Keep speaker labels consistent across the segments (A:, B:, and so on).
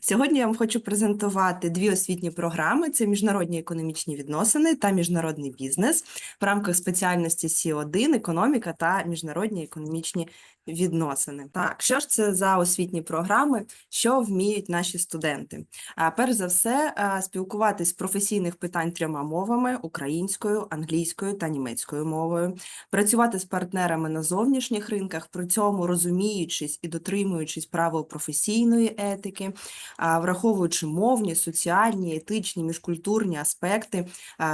A: Сьогодні я вам хочу презентувати дві освітні програми: це міжнародні економічні відносини та міжнародний бізнес в рамках спеціальності Сі1 економіка та міжнародні економічні відносини. Так, що ж це за освітні програми, що вміють наші студенти? А, Перш за все, спілкуватись з професійних питань трьома мовами: українською, англійською та німецькою мовою, працювати з партнерами на зовнішніх ринках, при цьому розуміючись і дотримуючись правил професійної етики, враховуючи мовні, соціальні, етичні, міжкультурні аспекти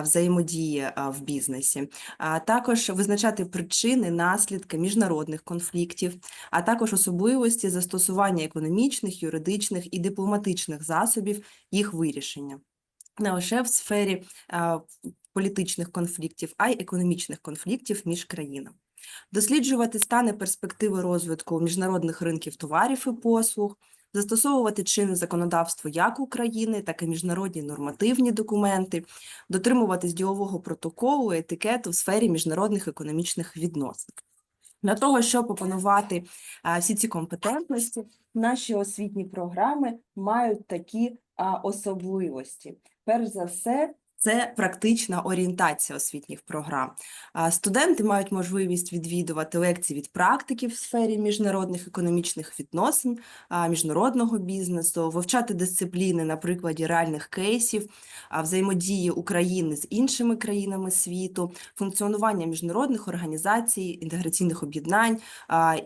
A: взаємодії в бізнесі, а також визначати причини, наслідки міжнародних конфліктів, а також особливості застосування економічних, юридичних і дипломатичних засобів їх вирішення. Не лише в сфері а, політичних конфліктів, а й економічних конфліктів між країнами. Досліджувати стани перспективи розвитку міжнародних ринків товарів і послуг, застосовувати чинне законодавство як України, так і міжнародні нормативні документи, дотримуватись ділового протоколу, етикету в сфері міжнародних економічних відносин. Для того, щоб опанувати всі ці компетентності, наші освітні програми мають такі особливості. Перш за все, це практична орієнтація освітніх програм. Студенти мають можливість відвідувати лекції від практиків в сфері міжнародних економічних відносин, міжнародного бізнесу, вивчати дисципліни на прикладі реальних кейсів, взаємодії України з іншими країнами світу, функціонування міжнародних організацій, інтеграційних об'єднань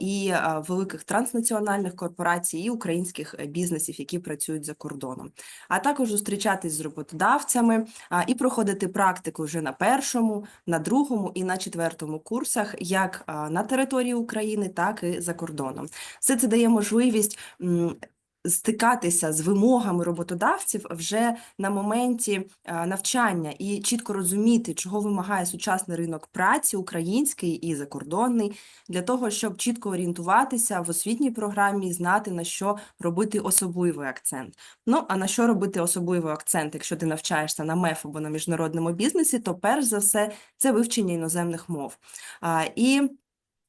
A: і великих транснаціональних корпорацій і українських е, бізнесів, які працюють за кордоном, а також зустрічатись з роботодавцями і проходити практику вже на першому, на другому і на четвертому курсах, як на території України, так і за кордоном. Все це дає можливість. Стикатися з вимогами роботодавців вже на моменті навчання і чітко розуміти, чого вимагає сучасний ринок праці, український і закордонний, для того, щоб чітко орієнтуватися в освітній програмі і знати, на що робити особливий акцент. Ну, а на що робити особливий акцент, якщо ти навчаєшся на МЕФ або на міжнародному бізнесі, то перш за все це вивчення іноземних мов. І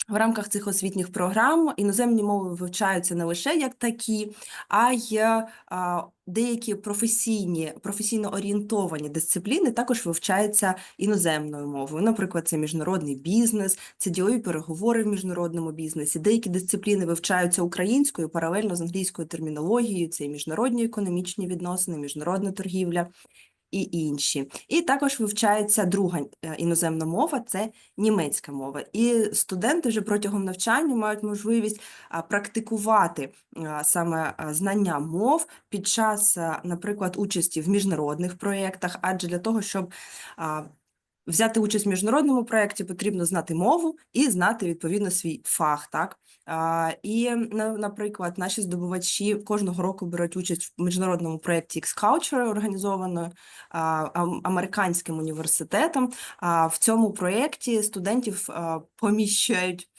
A: в рамках цих освітніх програм іноземні мови вивчаються не лише як такі, а й деякі професійні, професійно орієнтовані дисципліни також вивчаються іноземною мовою. Наприклад, це міжнародний бізнес, це ділові переговори в міжнародному бізнесі. Деякі дисципліни вивчаються українською паралельно з англійською термінологією. Це і міжнародні економічні відносини, міжнародна торгівля і інші. І також вивчається друга е, іноземна мова це німецька мова. І студенти вже протягом навчання мають можливість практикувати саме знання мов під час, наприклад, участі в міжнародних проєктах, адже для того, щоб Взяти участь в міжнародному проєкті потрібно знати мову і знати відповідно свій фах. Так? А, і, наприклад, наші здобувачі кожного року беруть участь в міжнародному проєкті X-Culture, організованою американським університетом. А, в цьому проєкті студентів поміщають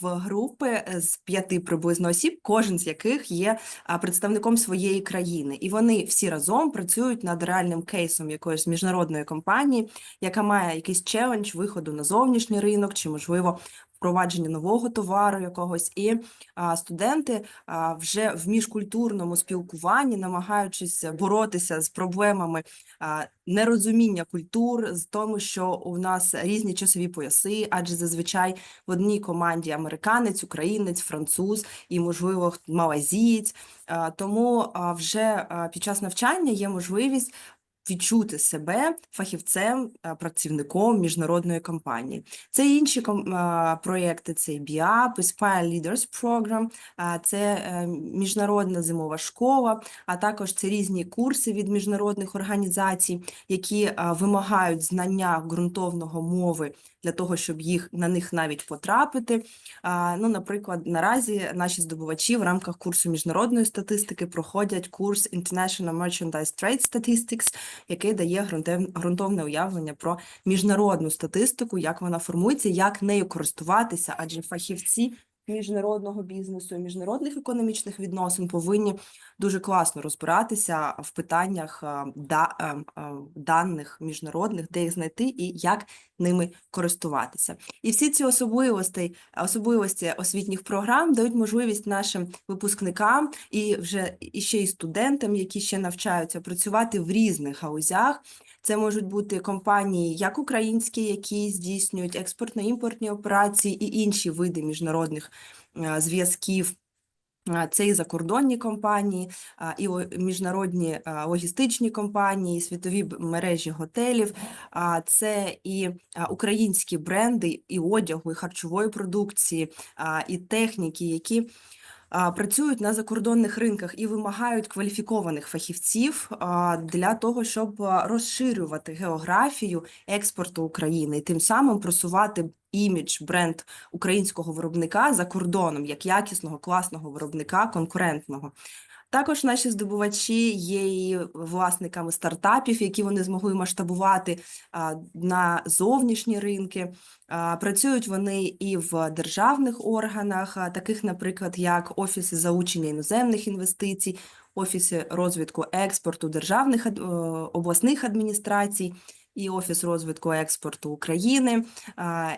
A: в групи з п'яти приблизно осіб, кожен з яких є представником своєї країни. І вони всі разом працюють над реальним кейсом якоїсь міжнародної компанії, яка має якийсь челендж виходу на зовнішній ринок, чи, можливо, впровадження нового товару якогось. І студенти вже в міжкультурному спілкуванні, намагаючись боротися з проблемами нерозуміння культур, з тому, що у нас різні часові пояси, адже зазвичай в одній команді американець, українець, француз і, можливо, малазієць. Тому вже під час навчання є можливість відчути себе фахівцем, працівником міжнародної компанії. Це інші а, проєкти, це BIAP, Aspire Leaders Program, це е, міжнародна зимова школа, а також це різні курси від міжнародних організацій, які вимагають знання ґрунтовного мови для того, щоб їх на них навіть потрапити. Ну, наприклад, наразі наші здобувачі в рамках курсу міжнародної статистики проходять курс International Merchandise Trade Statistics, який дає ґрунтовне уявлення про міжнародну статистику, як вона формується, як нею користуватися, адже фахівці міжнародного бізнесу міжнародних економічних відносин повинні дуже класно розбиратися в питаннях е, е, е, даних міжнародних, де їх знайти і як ними користуватися. І всі ці особливості, особливості освітніх програм дають можливість нашим випускникам і вже і ще й студентам, які ще навчаються працювати в різних гаузях. Це можуть бути компанії, як українські, які здійснюють експортно-імпортні операції і інші види міжнародних зв'язків. Це і закордонні компанії, і міжнародні логістичні компанії, світові мережі готелів, це і українські бренди, і одягу, і харчової продукції, і техніки, які працюють на закордонних ринках і вимагають кваліфікованих фахівців для того, щоб розширювати географію експорту України і тим самим просувати імідж, бренд українського виробника за кордоном як якісного, класного виробника, конкурентного. Також наші здобувачі є і власниками стартапів, які вони змогли масштабувати на зовнішні ринки. Працюють вони і в державних органах, таких, наприклад, як офіси залучення іноземних інвестицій, офіси розвитку експорту державних обласних адміністрацій. І Офіс розвитку експорту України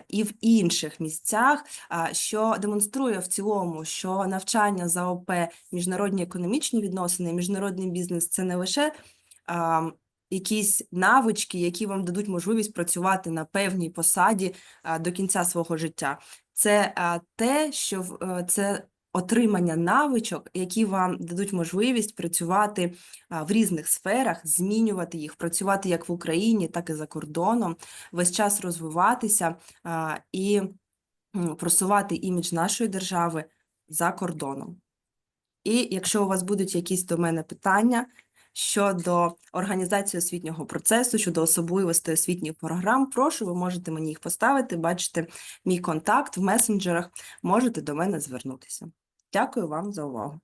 A: і в інших місцях, що демонструє в цілому, що навчання за ОП, міжнародні економічні відносини, міжнародний бізнес це не лише якісь навички, які вам дадуть можливість працювати на певній посаді до кінця свого життя. Це те, що е, це отримання навичок, які вам дадуть можливість працювати в різних сферах, змінювати їх, працювати як в Україні, так і за кордоном, весь час розвиватися і просувати імідж нашої держави за кордоном. І якщо у вас будуть якісь до мене питання щодо організації освітнього процесу, щодо особливостей освітніх програм, прошу, ви можете мені їх поставити, бачите мій контакт в месенджерах, можете до мене звернутися. Дякую вам за увагу.